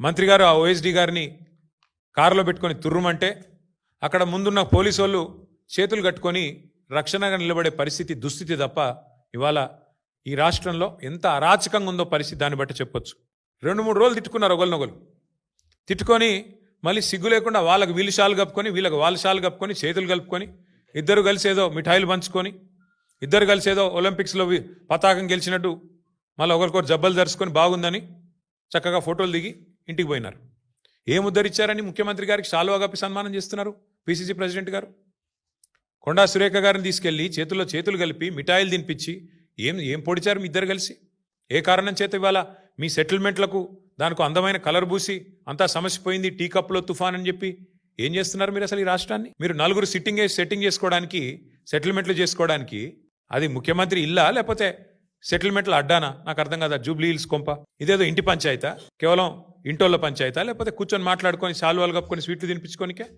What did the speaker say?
మంత్రి గారు ఆ ఓఎస్డి గారిని కారులో పెట్టుకొని తుర్రుమంటే అక్కడ ముందున్న పోలీసు వాళ్ళు చేతులు కట్టుకొని రక్షణగా నిలబడే పరిస్థితి దుస్థితి తప్ప ఇవాళ ఈ రాష్ట్రంలో ఎంత అరాచకంగా ఉందో పరిస్థితి దాన్ని బట్టి చెప్పొచ్చు. రెండు మూడు రోజులు తిట్టుకున్నారు ఒకరినొకరు తిట్టుకొని మళ్ళీ సిగ్గు లేకుండా వాళ్ళకి వీళ్ళు షాలు కప్పుకొని వీళ్ళకి వాళ్ళ షాలు కప్పుకొని చేతులు కలుపుకొని ఇద్దరు కలిసి ఏదో మిఠాయిలు పంచుకొని ఇద్దరు కలిసి ఏదో ఒలింపిక్స్లో పతాకం గెలిచినట్టు మళ్ళీ ఒకరికొకరు జబ్బలు ధరుచుకొని బాగుందని చక్కగా ఫోటోలు దిగి ఇంటికి పోయినారు. ఏం ఉద్ధరించారని ముఖ్యమంత్రి గారికి షాలువా కప్పి సన్మానం చేస్తున్నారు పిసిసి ప్రెసిడెంట్ గారు? కొండా సురేఖ గారిని తీసుకెళ్ళి చేతుల్లో చేతులు కలిపి మిఠాయిలు తినిపించి ఏం ఏం పొడిచారు మీ ఇద్దరు కలిసి? ఏ కారణం చేత ఇవాళ మీ సెటిల్మెంట్లకు దానికి అందమైన కలర్ పూసి అంతా సమస్య పోయింది టీ కప్లో తుఫాన్ అని చెప్పి ఏం చేస్తున్నారు మీరు అసలు ఈ రాష్ట్రాన్ని? మీరు నలుగురు సిట్టింగ్ సెట్టింగ్ చేసుకోవడానికి సెటిల్మెంట్లు చేసుకోవడానికి అది ముఖ్యమంత్రి ఇల్లా లేకపోతే సెటిల్మెంట్లు అడ్డానా? నాకు అర్థం కదా జూబ్లీ హిల్స్ కొంప. ఇదేదో ఇంటి పంచాయతా? కేవలం ఇంటోళ్ళ పంచాయతా లేకపోతే కూర్చొని మాట్లాడుకొని సాల్వాలు కప్పుకొని స్వీట్లు తినిపించుకోనికే?